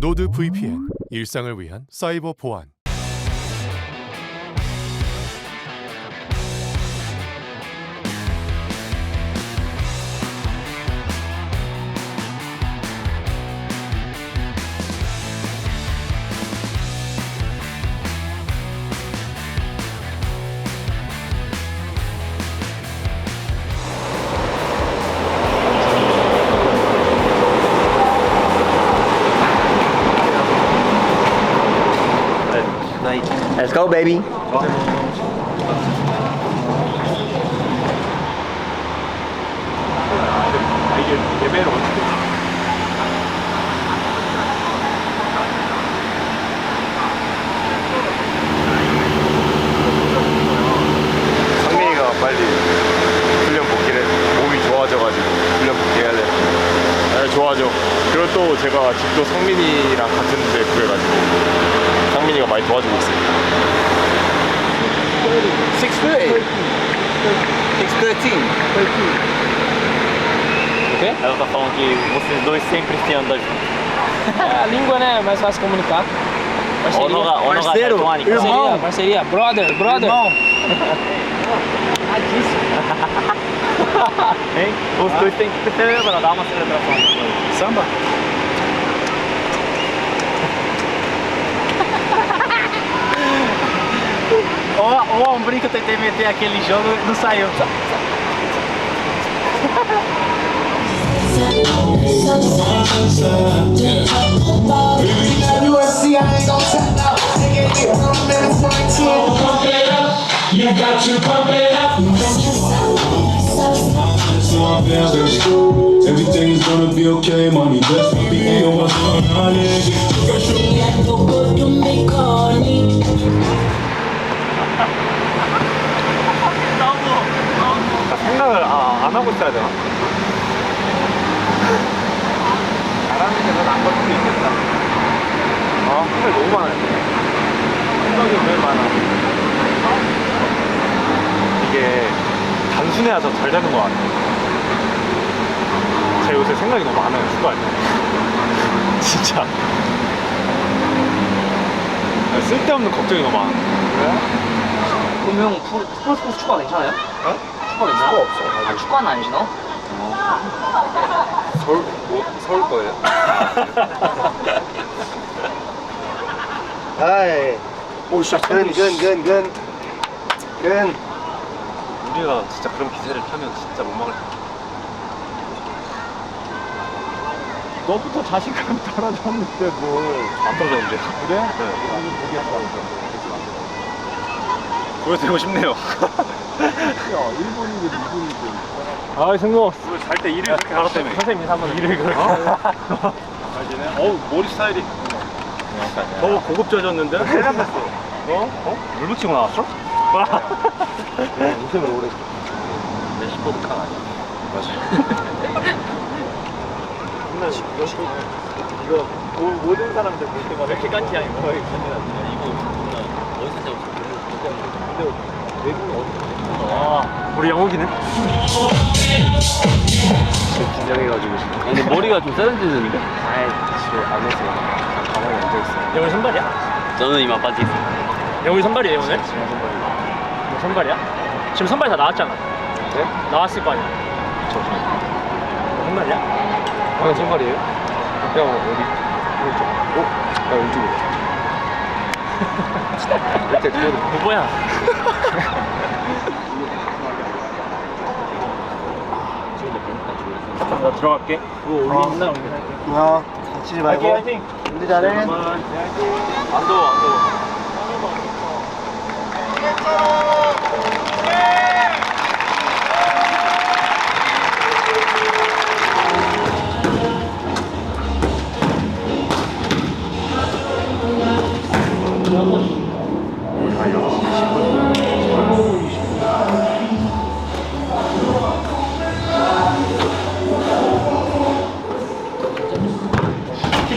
노드 VPN 일상을 위한 사이버 보안 go, baby. 이게 예매를 어떻게 상민이가 빨리 훈련 복귀를 몸이 좋아져가지고 훈련 복귀해야 돼. 네, 좋아져. 그리고 또 제가 집도 상민이랑 같은 데 구해가지고 상민이가 많이 doajugo 있어요. 6'8. 6'13. Ela tá falando que vocês dois sempre se andam juntos. É, a língua, né? É mais fácil comunicar. Parceria. Onoga, onoga Parceiro, Tetuanica. irmão. Parceria, parceria. Brother, brother. Hein? Os dois têm que celebrar, dar uma celebração. Samba. Ou, ou a que eu tentei meter aquele jogo não saiu. You got to pump it up. So I'm down to school. Everything's gonna be okay, mommy. Just be on my honey. Son, honey. 생각을 아, 안 하고 있어야 되나? 잘하는 데는 안걸 수도 있겠다. 아, 생각이 너무 많아요. 생각이 제일 많아. 이게 단순해야 더 잘 되는 것 같아요. 제가 요새 생각이 너무 많아요, 휴가할 때. 진짜. 아, 쓸데없는 걱정이 너무 많아. 그럼 형 프로, 스포츠 축구가 괜찮아요? 어? 축구가 괜찮아? 축구 없어. 아, 축구는 안 신어? 서울, 뭐, 서울 거예요? Ai. Puxa, gun, gun, gun, gun. Gun. 우리가 진짜 그런 기세를 타면 진짜 못 막을 거야. 너부터 자신감 떨어졌는데 뭘. 안 떨어졌는데. 그래? 네. 보여드리고 싶네요. 야, 1분이든 2분이든. 아, 승모. 잘때 일을 그렇게 갈았다며. 선생님이 한번 일을 그렇게. 잘 지내? 어우, 머리 스타일이. 더 고급져졌는데? 세련됐어. 어? 어? 물 붙이고 나왔어? 인생을 오래. 레시포드 카 아니야? 맨날 이거 이거 모- 모든 사람들 볼 때마다 이렇게 깐지 아니고 이렇게 깐지 아니야 이거 어디서 잡았어? 근데 외국은 어디 아 우리 영욱이는? 긴장해가지고 지금 근데 머리가 좀 세련되는데? 아이 집에 안에서 가만히 앉아있어 영훈이 선발이야? 저는 이만 빠지 있어. 영훈이 선발이에요, 오늘? 지금 선발이 뭐 선발이야? 지금 선발 다 나왔잖아. 네? 나왔을 거 아니야? 저 선발이야? 형 선발이에요? 형 어디? 오른쪽 어? 나 왼쪽으로 이렇게 그대로 뭐 뭐야? 나 들어갈게 올린다, 어, 다치지 말고. 화이팅! 준비 잘해. 안 더워 안 더워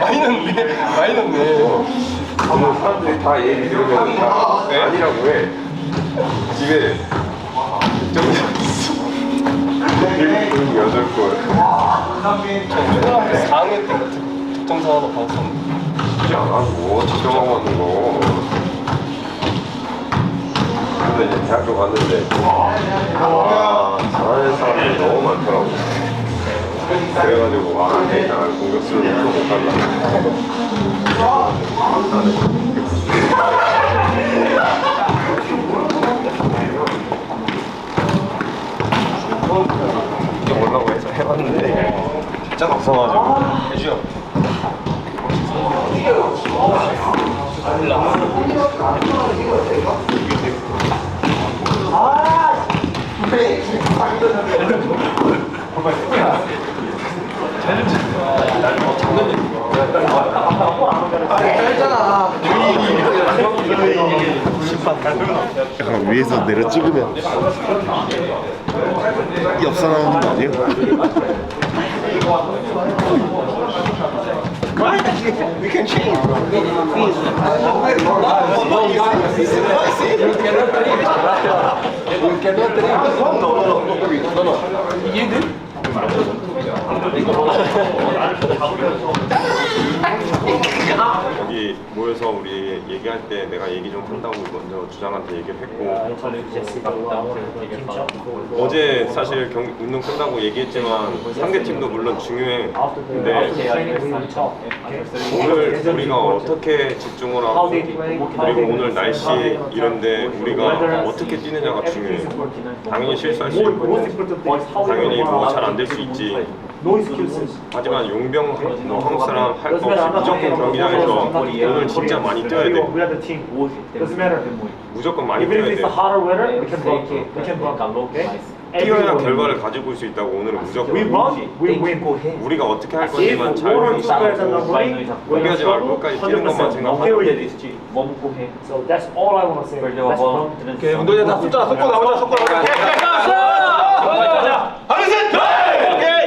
많이 넣네. 많이 넣네. 사람들이 다 얘기 들으면 다 아니라고 해. 집에 일곱 여덟 골. 4학년 때 특정사 하나 받았었는데. 그지 안 하고 지정하고 하는 거. 근데 이제 대학교 갔는데 와 잘하는 사람들이 너무 많더라고. 그래가지고 와, 내 나갈 공격수를 또못 간다. 뭐라고 해서 해봤는데 진짜 없어가지고 해주요. 약간 위에서 내려 찍으면 엽서 나오는 거 아니에요? We can change. 모여서 우리 얘기할 때 내가 얘기 좀 한다고 먼저 주장한테 얘기를 했고. 어제 사실 경, 운동 끝나고 얘기했지만 상대팀도 물론 중요해. 근데 오늘 우리가 어떻게 집중을 하고 그리고 오늘 날씨 이런데 우리가 어떻게 뛰느냐가 중요해. 당연히 실수할 수 있고. 당연히 뭐 잘 안 될 수 있지 하지만 용병 너 한국 사람 할 거 없이 무조건 경기장에서 오늘 진짜 많이 뛰어야 돼 무조건 많이 뛰어야 돼 뛰어야 결과를 가지고 올 수 있다고 오늘은 무조건 우리가 어떻게 할 건지만 잘 포기하지 말고 끝까지 뛰는 것만 생각하고 So that's all I want to say. Perdeu a Let's bola. pump. 운동장 숫자 섞고 나오자 섞고 나오자. Red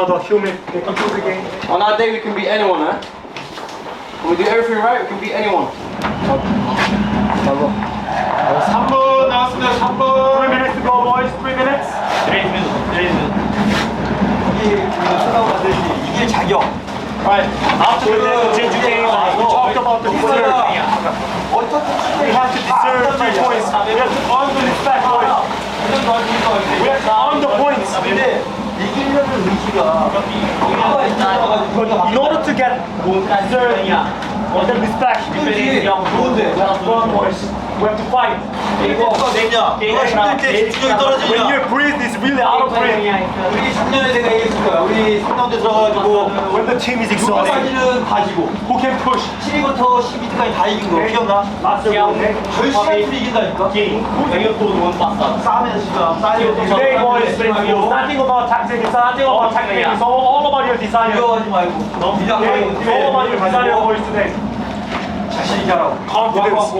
really hard when the human they control the game. On our day, we can beat anyone, huh? When we do everything right, we can beat anyone. 3분 나왔습니다 3분 3 minutes to go, boys. 3 minutes. 이게 자격 Right. After the Jeju game, uh, we talked about the deserve. We have to deserve three points. We have to earn the respect, boys. We have to earn the points. 이기려는 의지가 In order to get deserve the we have to earn, boys. We have to fight. 누가 내냐 누가 힘들 때 집중력이 When 떨어지냐 your breath is really out of breath, 우리 10년에 내가 얘기했을 거야 우리 3라운드 들어가가지고 when the team is exhausted, 누가까지는 가지고 who can push? 7위부터 12위까지 다 이긴 거 기억나? Last year? 절실한 팀이 이긴다니까 싸움에서 진짜 싸움에서 Today, boys, it's nothing about tactics, it's nothing about tactics, it's all, all about your desire. 두려워하지 말고 너무 It's all about your desire, boys, today. 자신 있게 하라고 Confidence.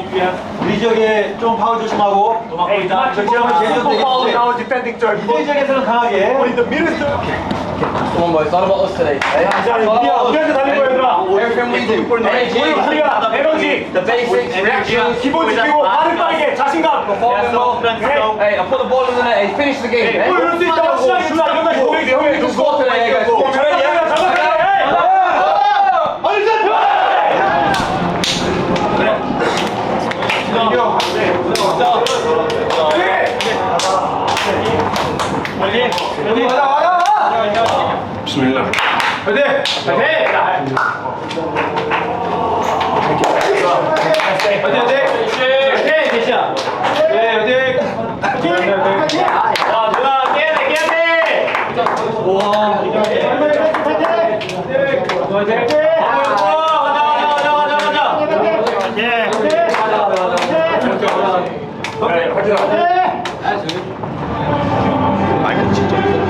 우리 지역에 좀 파울 조심하고 Hey, not to tell me to fall in our defending third. 이들 지역에서는 강하게 But in the middle third. Come on, boys. It's all about us today. Hey? 자, 우리야, 우리한테 달린 거야, 얘들아. Everything we do. Energy. 우리, 우리가 에너지, The basics. Reaction. 기본 지키고, 발을 빠르게, 자신감. Performing well. Hey, I put the ball in the net. Hey, finish the game. Hey, 뭐 이럴 수 있다고 시작이 주자, 이런 거 조용히, 조용히. Just go today, guys. 여기 와라 와라 비스밀라 화이팅 화이팅 화이팅 화이팅 화이팅 화이팅 와 누나 깨야돼 깨야돼 와 화이팅 화이팅 화이팅 화이팅 화이팅 Thank you.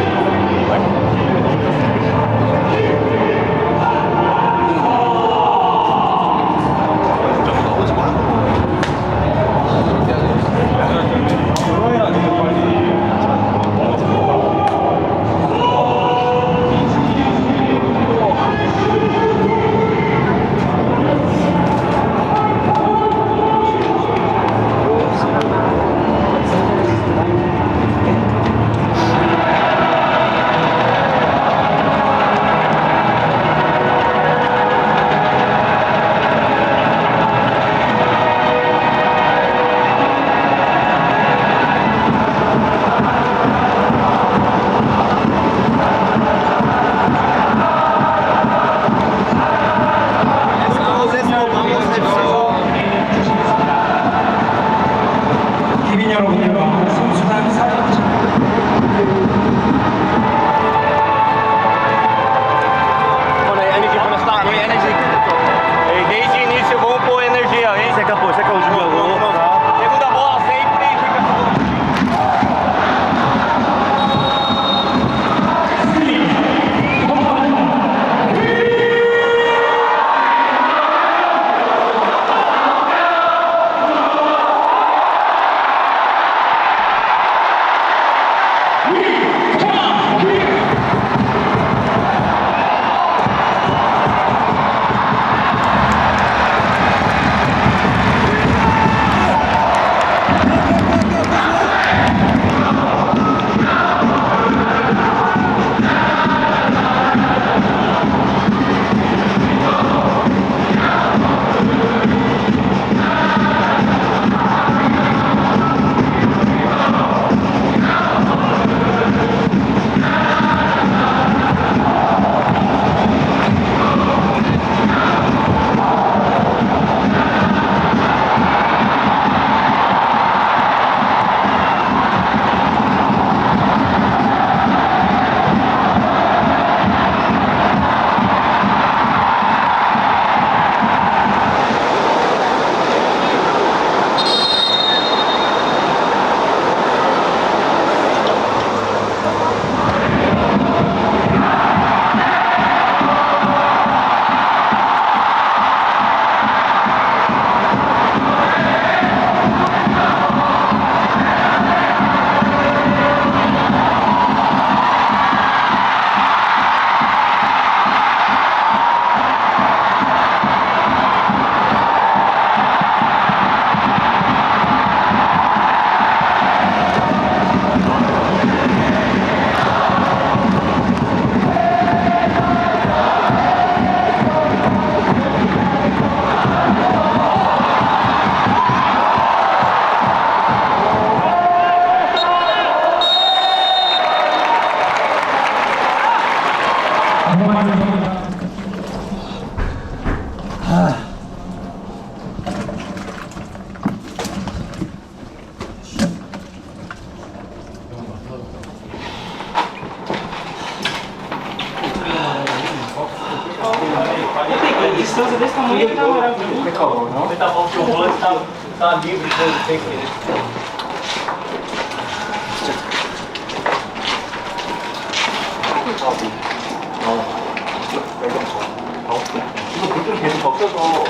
이거 불좀 계속 벗겨서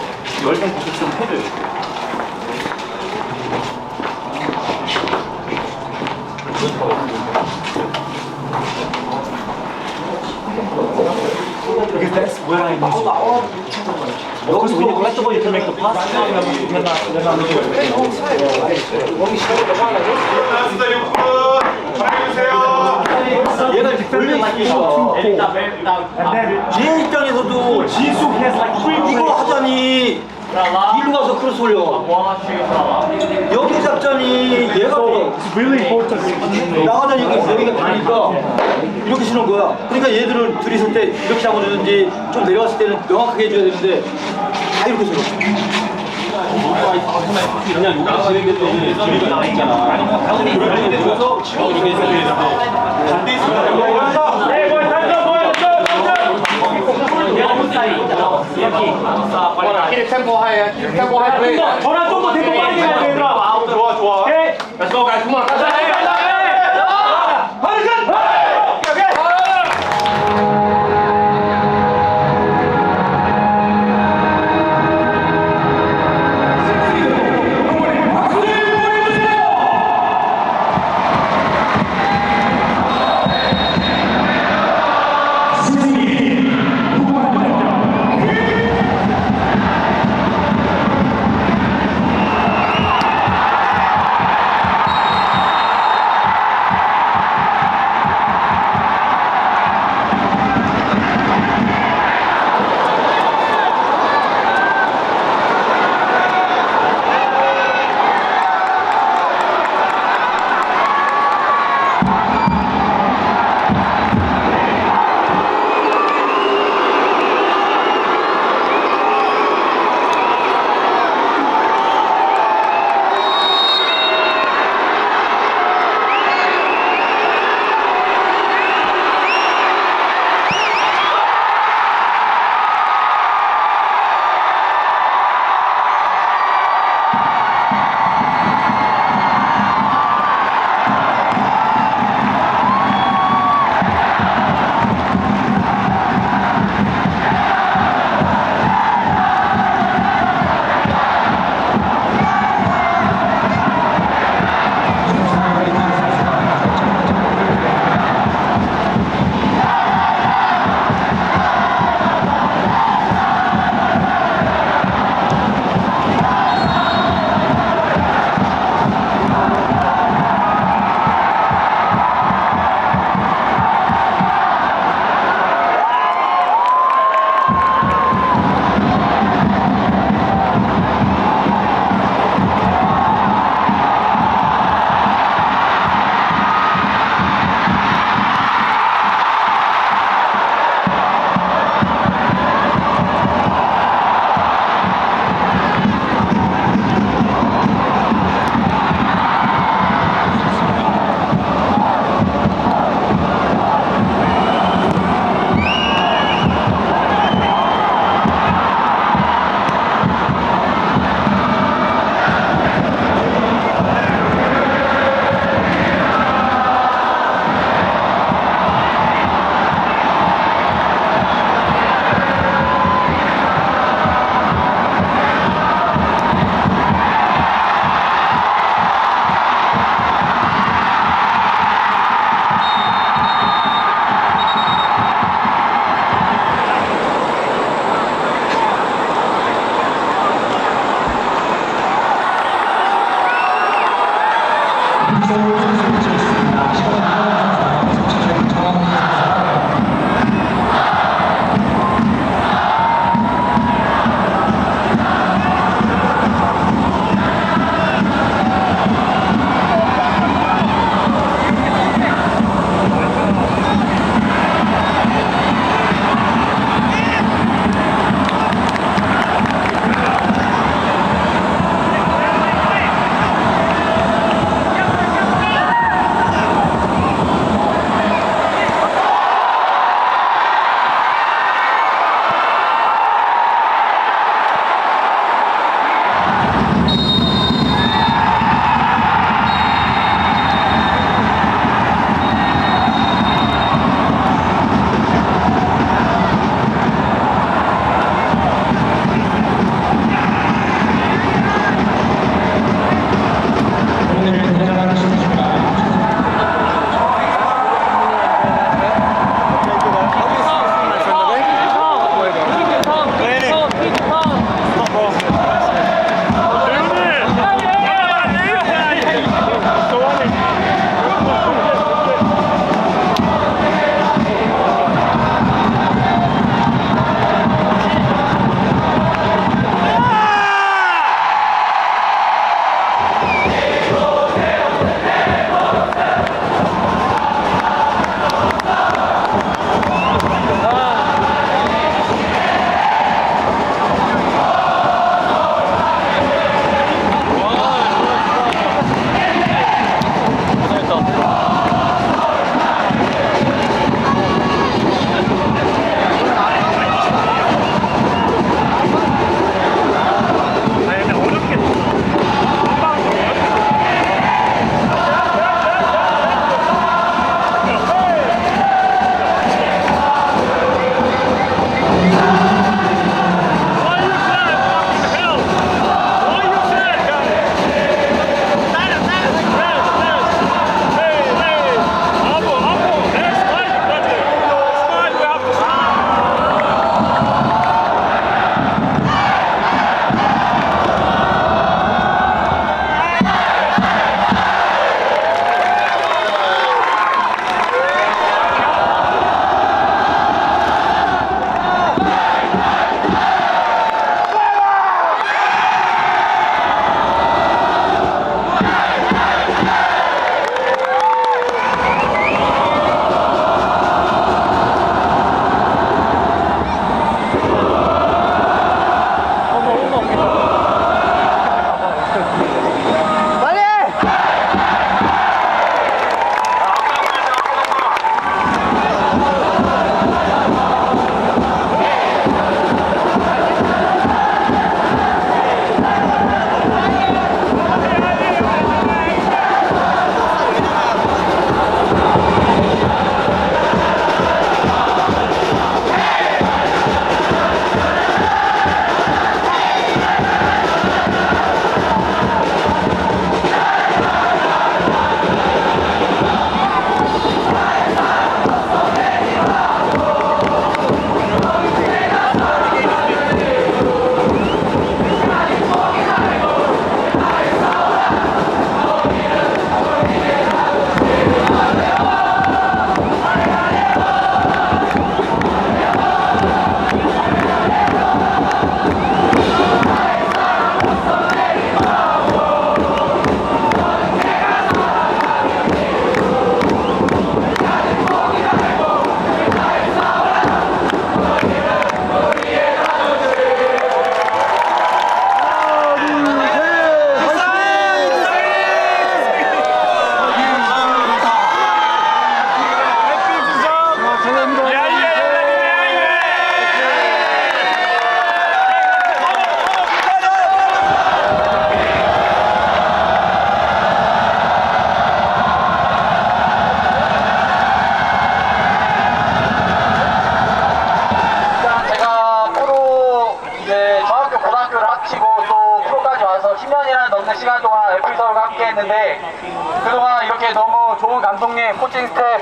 열좀 벗겨 좀 해줘요. Because that's where I need to. Because when you collectible, you can make the pass. Then I- then I'm 나스다 6분 잘해주세요. 얘가 이렇게 걸려 있으 니까 일단 맨 일단 얘 입장에서도 지수 이거 하자니 일로 가서 크로스 올려. 여기 잡자니 얘가 나가자니 여기- 여기가 되니까 이렇게 치는 거야. 그러니까 얘들은 둘이 있을 때 이렇게 잡아주든지 좀 내려갔을 때는 명확하게 해줘야 되는데 다 이렇게 서 그냥 진행될 때는 둘이 나와 있잖아. 그럴 때 지금 이렇게 해서 반대 있으면 네, 뭐 단점 보여줘. 키 템포 하이, 키 템포 플레이. 전화 좀더 빠르게 가야 돼, 얘들아. 좋아, 좋아. 오케이. 가자, 가자, 가자.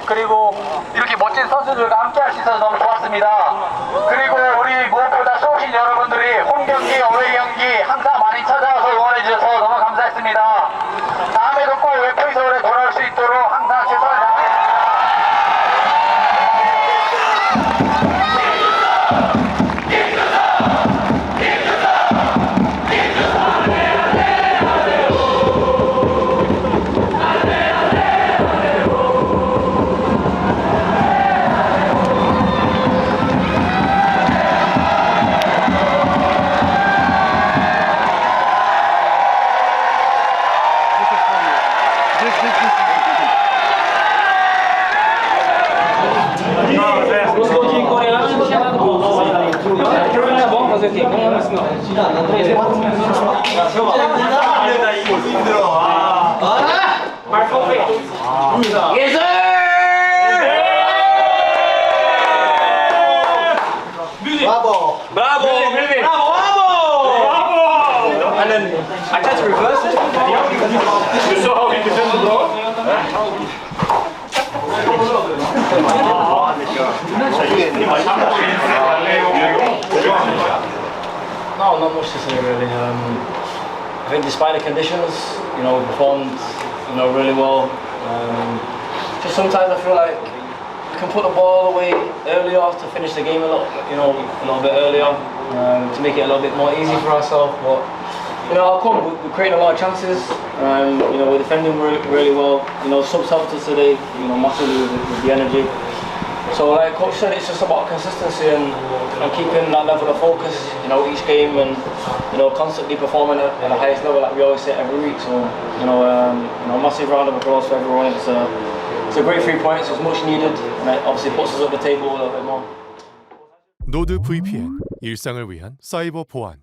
그리고 이렇게 멋진 선수들과 함께 할 수 있어서 너무 좋았습니다. Much to say really. Um, I think despite the conditions, you know, we performed, you know, really well. Um, just sometimes I feel like we can put the ball away earlier to finish the game a little, you know, a little bit earlier um, to make it a little bit more easy for ourselves. But you know, we're creating a lot of chances? Um, you know, we're defending re- really well. You know, subs helped us today. You know, massively with, with the energy. So like coach said, it's just about consistency and, and keeping that level of focus, you know, each game and you know constantly performing at, at the highest level like we always say every week. So you know, um, you know, massive round of applause for everyone. It's a it's a great three points. It's much needed, and it obviously puts us at the table a little bit more. 노드 VPN 일상을 위한 사이버 보안